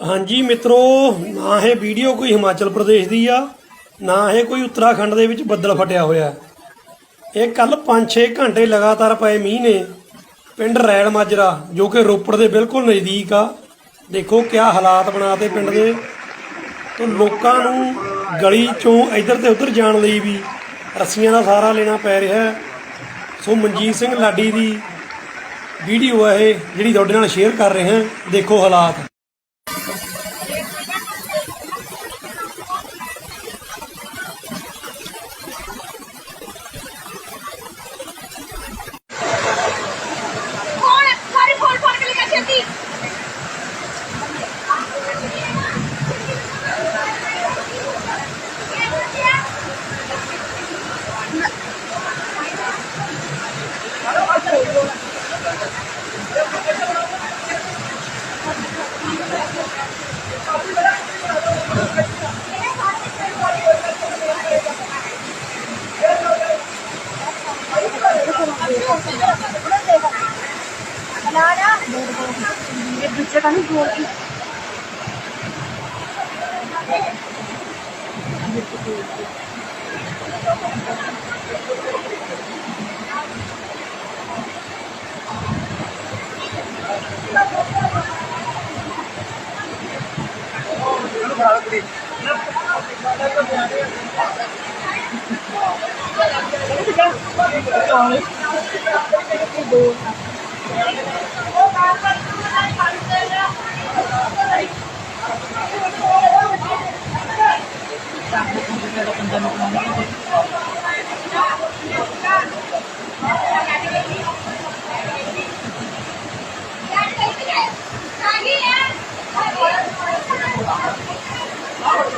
ਹਾਂਜੀ ਮਿੱਤਰੋ, ਨਾ ਇਹ ਵੀਡੀਓ ਕੋਈ ਹਿਮਾਚਲ ਪ੍ਰਦੇਸ਼ ਦੀ ਆ, ਨਾ ਇਹ ਕੋਈ ਉੱਤਰਾਖੰਡ ਦੇ ਵਿੱਚ ਬੱਦਲ ਫਟਿਆ ਹੋਇਆ। ਇਹ ਕੱਲ 5-6 ਘੰਟੇ ਲਗਾਤਾਰ ਪਏ ਮੀਂਹ ਨੇ ਪਿੰਡ ਰੈਲ ਮਾਜਰਾ, ਜੋ ਕਿ ਰੋਪੜ ਦੇ ਬਿਲਕੁਲ ਨਜ਼ਦੀਕ ਆ। ਦੇਖੋ ਕਿਆ ਹਾਲਾਤ ਬਣਾਤੇ ਪਿੰਡ ਦੇ। ਤੋਂ ਲੋਕਾਂ ਨੂੰ ਗਲੀ ਚੋਂ ਇੱਧਰ ਤੇ ਉੱਧਰ ਜਾਣ ਲਈ ਵੀ ਰੱਸੀਆਂ ਦਾ ਸਹਾਰਾ ਲੈਣਾ ਪੈ ਰਿਹਾ ਸੋ ਮਨਜੀਤ ਸਿੰਘ ਲਾਡੀ ਦੀ ਵੀਡੀਓ ਹੈ ਇਹ, ਜਿਹੜੀ ਤੁਹਾਡੇ ਨਾਲ ਸ਼ੇਅਰ ਕਰ ਰਹੇ ਹਾਂ। ਦੇਖੋ ਹਾਲਾਤ। Gracias. है सारी फोन फोन के लिए चलती ना ना ये Ang dami ko naman.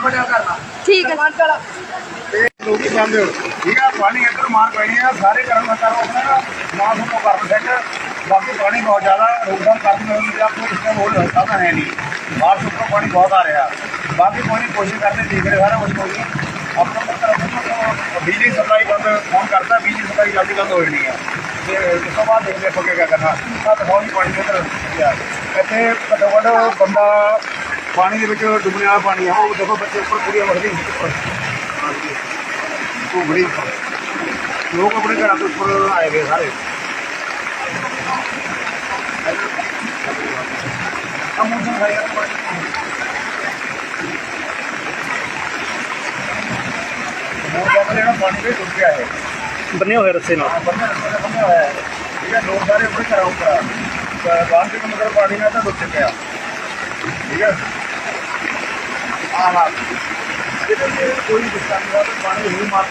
ਫੜਿਆ ਕਰਨਾ ਠੀਕ ਹੈ ਤੇ ਲੋਕੀ ਬੰਦੇ ਹੋ ਠੀਕ ਆ ਪਾਣੀ ਇੱਧਰ ਮਾਰ ਪੈਣੀ ਆ ਸਾਰੇ ਕਰਨ ਦਾ ਕਰ ਆਪਣਾ ਨਾ ਨਾ ਸੁਣੋ ਕਰਨ ਸੈੱਟ ਬਾਕੀ ਪਾਣੀ ਬਹੁਤ ਜ਼ਿਆਦਾ ਰੋਕਥਾਮ ਕਰਨ ਨੂੰ ਜਾਂ ਕੋਈ ਸਿਸਟਮ ਹੋਰ ਸਾਧਨ ਹੈ ਨਹੀਂ। ਬਾਹਰ ਸੁੱਕਾ ਪਾਣੀ ਬਹੁਤ ਆ ਰਿਹਾ। ਬਾਕੀ ਕੋਈ ਨਹੀਂ ਕੋਸ਼ਿਸ਼ ਕਰਦੇ ਦੇਖ ਰਹੇ ਸਾਰਾ ਕੁਝ ਕੋਈ ਨਹੀਂ ਆਪਣਾ ਮਤਲਬ ਬਿਜਲੀ ਸਪਲਾਈ ਬੰਦ ਫੋਨ ਕਰਤਾ ਬਿਜਲੀ ਸਪਲਾਈ ਜਲਦੀ ਬੰਦ ਹੋ ਜਾਣੀ ਆ। ਤੇ ਉਸ ਤੋਂ ਬਾਅਦ ਦੇਖਦੇ ਆਪਾਂ ਕੀ ਕਰਨਾ। ਤਾਂ ਬਹੁਤ ਹੀ ਪਾਣੀ ਇੱਧਰ ਗਿਆ ਇੱਥੇ ਘੱਟੋ ਘੱਟ ਬੰਦਾ ਪਾਣੀ ਦੇ ਵਿੱਚ ਡੁੱਬਣ ਵਾਲਾ ਪਾਣੀ ਆ। ਉਹ ਦੇਖੋ ਬੱਚੇ ਉੱਪਰ ਕੁੜੀਆਂ ਵੜਦੀ ਉੱਪਰ। ਉਹ ਬੜੀ ਲੋਕ ਆਪਣੇ ਘਰਾਂ ਤੋਂ ਉੱਪਰ ਆਏ ਗਏ ਸਾਰੇ। ਬੰਨੇ ਹੋਏ ਰੱਸੇ ਨਾਲ। ਠੀਕ ਹੈ ਲੋਕ ਸਾਰੇ ਉੱਪਰ ਆ ਤਾਂ ਬਾਹਰ ਦੇ ਮਗਰ ਪਾਣੀ ਨਾਲ ਤਾਂ ਡੁੱਬ ਚੁੱਕਿਆ ਠੀਕ ਹੈ ਆਹ ਹਾਲ ਕੋਈ ਦਿੱਕਤ ਨਹੀਂ ਹੋਇਆ, ਤਾਂ ਪਾਣੀ ਹੀ ਮਾਰ